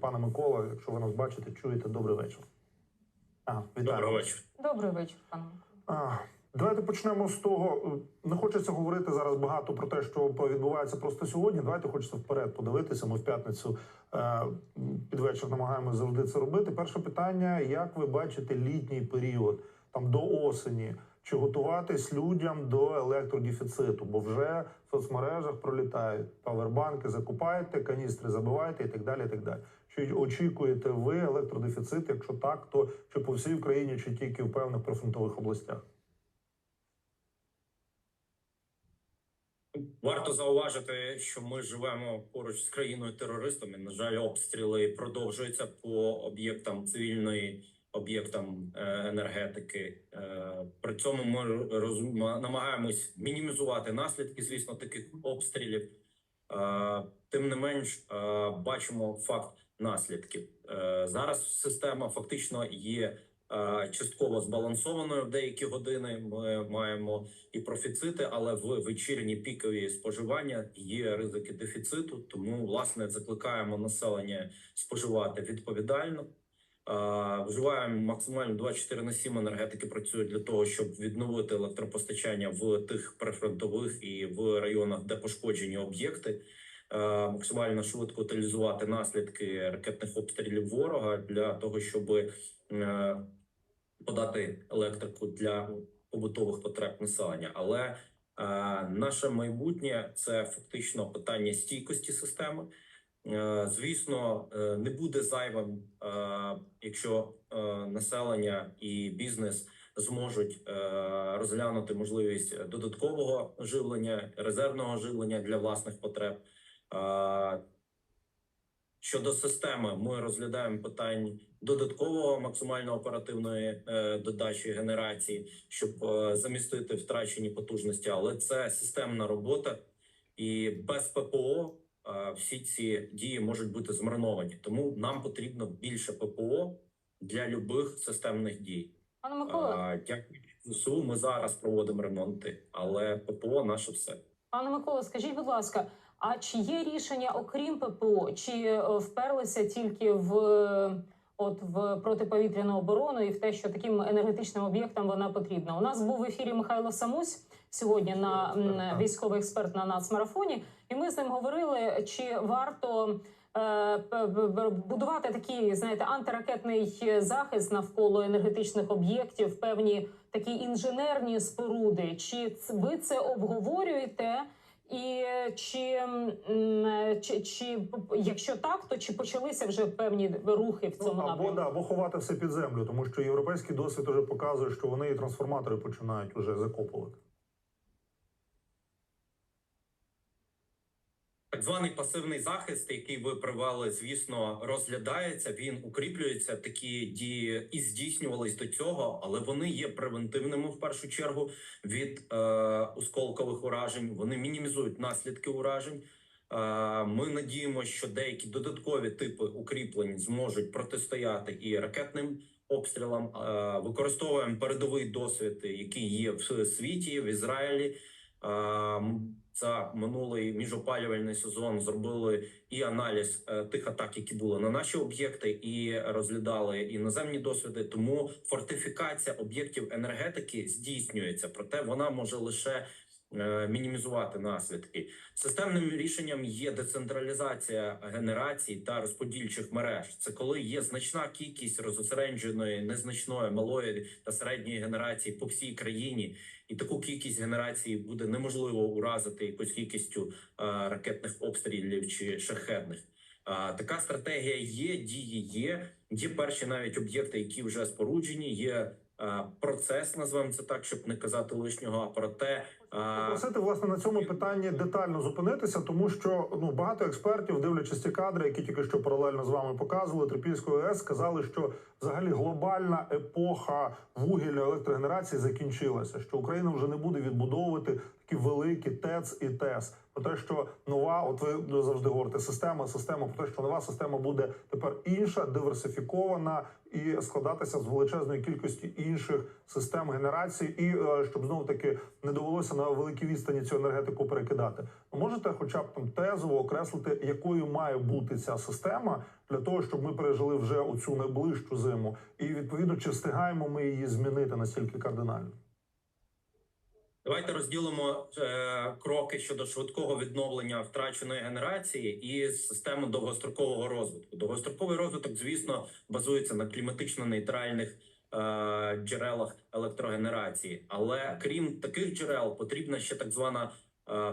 Пане Микола, якщо ви нас бачите, чуєте, добрий вечір. Ага. Доброго вечора. Добрий вечір, пане. Миколо. А, Давайте почнемо з того. Не хочеться говорити зараз багато про те, що відбувається просто сьогодні. Давайте хочеться вперед подивитися. Ми в п'ятницю е, під вечір намагаємося завжди це робити. Перше питання: як ви бачите літній період там до осені? Чи готуватись людям до електродефіциту? Бо вже в соцмережах пролітають павербанки, закупаєте, каністри забиваєте і так далі. І так далі. Чи очікуєте ви електродефіцит? Якщо так, то чи по всій Україні, чи тільки в певних прифронтових областях? Варто зауважити, що ми живемо поруч з країною терористами. На жаль, обстріли продовжуються по об'єктам цивільної, об'єктам е, енергетики. Е, При цьому ми роз- намагаємось мінімізувати наслідки, звісно, таких обстрілів. Е, Тим не менш, бачимо факт наслідків. Зараз система фактично є частково збалансованою в деякі години. Ми маємо і профіцити, але в вечірні пікові споживання є ризики дефіциту. Тому власне закликаємо населення споживати відповідально. Е, Вживаємо максимально 24 на 7 енергетики працюють для того, щоб відновити електропостачання в тих прифронтових і в районах, де пошкоджені об'єкти. Е, Максимально швидко утилізувати наслідки ракетних обстрілів ворога для того, щоб е, подати електрику для побутових потреб населення. Але наше майбутнє це фактично питання стійкості системи. Е, Звісно, е, не буде зайвим, е, якщо населення і бізнес зможуть розглянути можливість додаткового живлення, резервного живлення для власних потреб. Щодо системи, ми розглядаємо питань додаткового максимально оперативної додачі генерації, щоб замістити втрачені потужності. Але це системна робота, і без ППО всі ці дії можуть бути змарновані. Тому нам потрібно більше ППО для любих системних дій. Пане Микола, Дякую ЗСУ. Ми зараз проводимо ремонти, але ППО наше все. пане Микола, скажіть, будь ласка, а чи є рішення окрім ППО, чи е, вперлися тільки в е, от в протиповітряну оборону і в те, що таким енергетичним об'єктам вона потрібна? У нас був в ефірі Михайло Самусь сьогодні на військовий експерт на нацмарафоні, і ми з ним говорили, чи варто. е, Будувати такий, знаєте, антиракетний захист навколо енергетичних об'єктів, певні такі інженерні споруди. Чи ви це обговорюєте? І чи, м, чи, чи якщо так, то чи почалися вже певні рухи в Ну, цьому або напрямку? да, або ховати все під землю, тому що європейський досвід вже показує, що вони і трансформатори починають уже закопувати. Так званий пасивний захист, який ви привели, звісно, розглядається. Він укріплюється. Такі дії і здійснювались до цього, але вони є превентивними в першу чергу від е, осколкових уражень. Вони мінімізують наслідки уражень. Е, ми надіємося, що деякі додаткові типи укріплень зможуть протистояти і ракетним обстрілам. Е, використовуємо передовий досвід, який є в світі в Ізраїлі. За минулий міжопалювальний сезон зробили і аналіз е, тих атак, які були на наші об'єкти, і розглядали іноземні досвіди. Тому фортифікація об'єктів енергетики здійснюється, проте вона може лише мінімізувати наслідки. Системним рішенням є децентралізація генерацій та розподільчих мереж. Це коли є значна кількість розосередженої, незначної, малої та середньої генерації по всій країні, і таку кількість генерацій буде неможливо уразити якоюсь кількістю е, ракетних обстрілів чи шахетних. Е, така стратегія є, дії є. Є перші навіть об'єкти, які вже споруджені. Є е, процес, назвемо це так, щоб не казати лишнього. А проте е, Попросити власне на цьому питанні детально зупинитися, тому що ну багато експертів, дивлячись ці кадри, які тільки що паралельно з вами показували, Трипільської АЕС, сказали, що взагалі глобальна епоха вугільної електрогенерації закінчилася. Що Україна вже не буде відбудовувати такі великі ТЕЦ і ТЕС. Про те, що нова, от ви завжди говорите, система, система, про те, що нова система буде тепер інша, диверсифікована і складатися з величезної кількості інших систем генерації, і е, щоб знову таки не довелося на великій відстані цю енергетику перекидати. Можете, хоча б там тезово окреслити, якою має бути ця система для того, щоб ми пережили вже оцю найближчу зиму, і відповідно чи встигаємо ми її змінити настільки кардинально? Давайте розділимо е, кроки щодо швидкого відновлення втраченої генерації і систему довгострокового розвитку. Довгостроковий розвиток, звісно, базується на кліматично нейтральних джерелах електрогенерації. Але крім таких джерел, потрібна ще так звана е,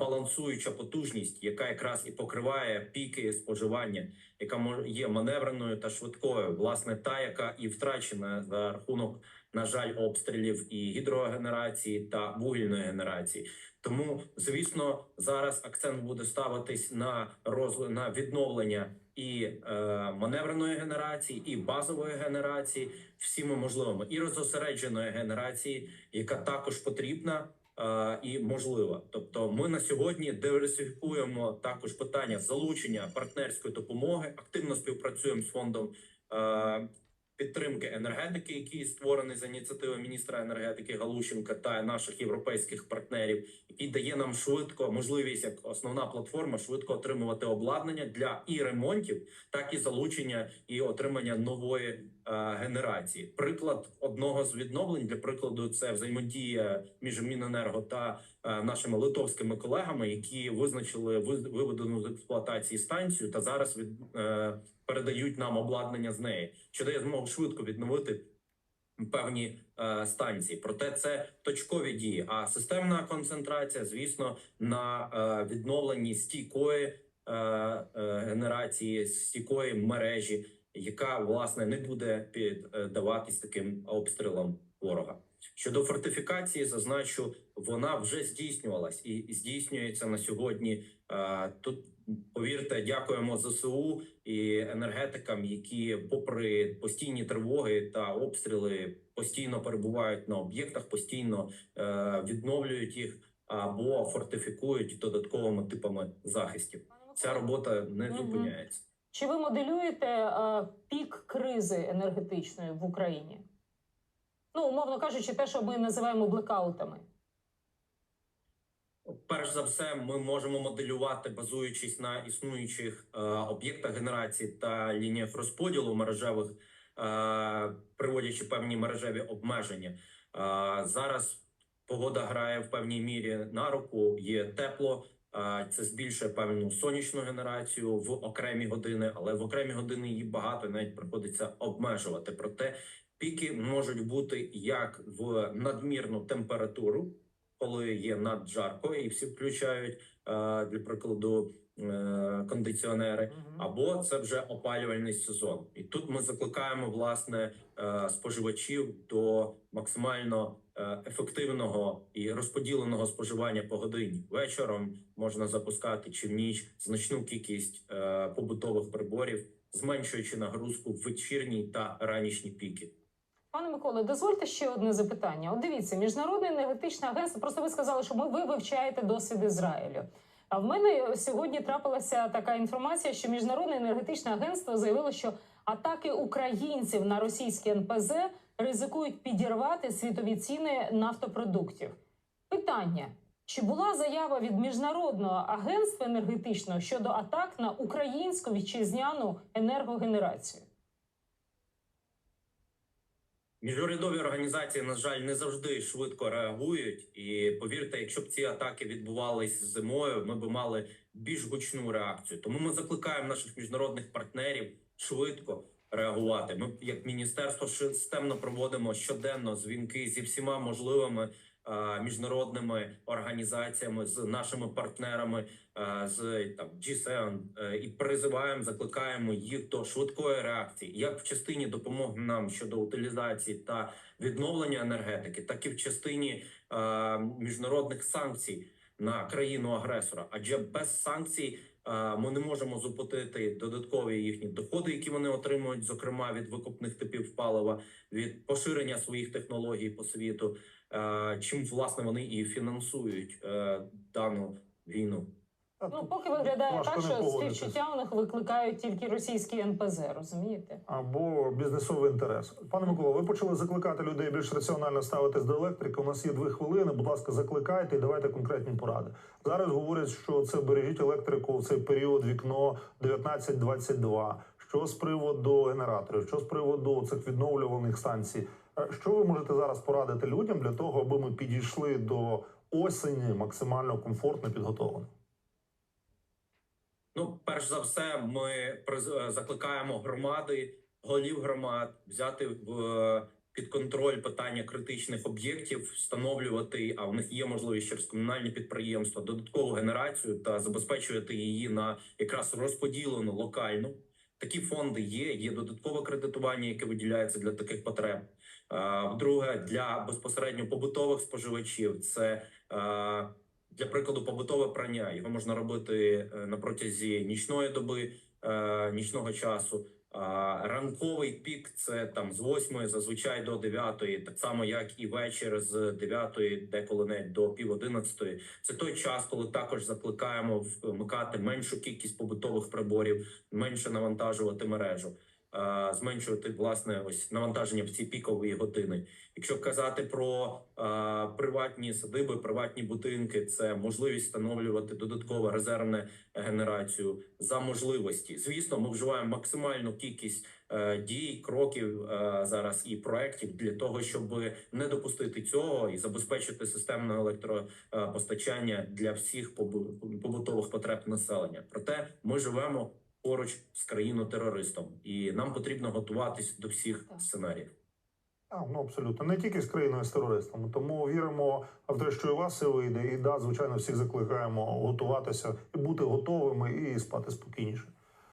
балансуюча потужність, яка якраз і покриває піки споживання, яка є маневреною та швидкою. Власне, та яка і втрачена за рахунок на жаль, обстрілів і гідрогенерації та вугільної генерації. Тому, звісно, зараз акцент буде ставитись на роз... на відновлення і е, маневреної генерації, і базової генерації, всіми можливими, і розосередженої генерації, яка також потрібна. е, І можлива, тобто ми на сьогодні диверсифікуємо також питання залучення партнерської допомоги. Активно співпрацюємо з фондом е, підтримки енергетики, який створений за ініціативи міністра енергетики Галущенка та наших європейських партнерів, який дає нам швидко можливість як основна платформа швидко отримувати обладнання для і ремонтів, так і залучення і отримання нової е, генерації. Приклад одного з відновлень для прикладу це взаємодія між Міненерго та е, нашими литовськими колегами, які визначили виведену з експлуатації станцію, та зараз від е, передають нам обладнання з неї, що дає змогу швидко відновити певні е, станції. Проте це точкові дії. А системна концентрація, звісно, на е, відновленні стійкої е, е, генерації, стійкої мережі, яка власне не буде піддаватись таким обстрілам ворога. Щодо фортифікації, зазначу, вона вже здійснювалась і здійснюється на сьогодні. Е, Тут повірте, дякуємо ЗСУ і енергетикам, які, попри постійні тривоги та обстріли, постійно перебувають на об'єктах, постійно е, відновлюють їх або фортифікують додатковими типами захистів. Ця робота не зупиняється. Чи ви моделюєте е, пік кризи енергетичної в Україні? Ну, умовно кажучи, те, що ми називаємо блекаутами. Перш за все, ми можемо моделювати, базуючись на існуючих е, об'єктах генерації та лініях розподілу мережевих, е, приводячи певні мережеві обмеження. Е, зараз погода грає в певній мірі на руку. Є тепло. е, Це збільшує певну сонячну генерацію в окремі години, але в окремі години її багато навіть приходиться обмежувати. Проте піки можуть бути як в надмірну температуру, коли є наджарко, і всі включають е, для прикладу е, кондиціонери, або це вже опалювальний сезон. І тут ми закликаємо власне е, споживачів до максимально ефективного і розподіленого споживання по годині. Вечором можна запускати чи в ніч значну кількість е, побутових приборів, зменшуючи нагрузку в вечірній та ранішні піки. Пане Миколе, дозвольте ще одне запитання. От дивіться, міжнародне енергетичне агентство. Просто ви сказали, що ви вивчаєте досвід Ізраїлю. А в мене сьогодні трапилася така інформація, що міжнародне енергетичне агентство заявило, що атаки українців на російські НПЗ ризикують підірвати світові ціни нафтопродуктів. Питання: чи була заява від міжнародного агентства енергетичного щодо атак на українську вітчизняну енергогенерацію? Міжурядові організації, на жаль, не завжди швидко реагують. І повірте, якщо б ці атаки відбувались зимою, ми б мали більш гучну реакцію. Тому ми закликаємо наших міжнародних партнерів швидко реагувати. Ми, як міністерство, системно проводимо щоденно дзвінки зі всіма можливими міжнародними організаціями, з нашими партнерами, е, з там G7, е, і призиваємо, закликаємо їх до швидкої реакції, як в частині допомоги нам щодо утилізації та відновлення енергетики, так і в частині е, міжнародних санкцій на країну агресора. Адже без санкцій е, ми не можемо зупинити додаткові їхні доходи, які вони отримують, зокрема від викупних типів палива, від поширення своїх технологій по світу, е, чим власне вони і фінансують е, дану війну. Ну поки виглядає так, що співчуття у них викликають тільки російські НПЗ, розумієте? або бізнесовий інтерес. Пане Микола, ви почали закликати людей більш раціонально ставитись до електрики. У нас є дві хвилини. Будь ласка, закликайте і давайте конкретні поради. Зараз говорять, що це бережіть електрику в цей період вікно 19-22. Що з приводу генераторів, що з приводу цих відновлюваних станцій? Е, Що ви можете зараз порадити людям для того, аби ми підійшли до осені максимально комфортно підготовлені? Ну, перш за все, ми е, закликаємо громади, голів громад взяти в е, під контроль питання критичних об'єктів, встановлювати, а в них є можливість через комунальні підприємства додаткову генерацію та забезпечувати її на якраз розподілену локальну. Такі фонди є. Є додаткове кредитування, яке виділяється для таких потреб. Е, Друге, для безпосередньо побутових споживачів це для прикладу, побутове прання його можна робити е, на протязі нічної доби, е, нічного часу. Ранковий пік це там з 8 зазвичай до 9, так само як і вечір з 9, деколи навіть до пів 11. Це той час, коли також закликаємо вмикати меншу кількість побутових приборів, менше навантажувати мережу. Е, Зменшувати власне ось навантаження в ці пікові години. Якщо казати про е, приватні садиби, приватні будинки, це можливість встановлювати додаткову резервне генерацію за можливості. Звісно, ми вживаємо максимальну кількість е, дій, кроків е, зараз і проєктів для того, щоб не допустити цього і забезпечити системне електропостачання для всіх побу- побутових потреб населення. Проте ми живемо поруч з країною терористом, і нам потрібно готуватись до всіх Так. сценаріїв. А, ну абсолютно не тільки з країною з терористами. Тому віримо в те, що і у вас все вийде. І да, звичайно, всіх закликаємо готуватися і бути готовими і спати спокійніше.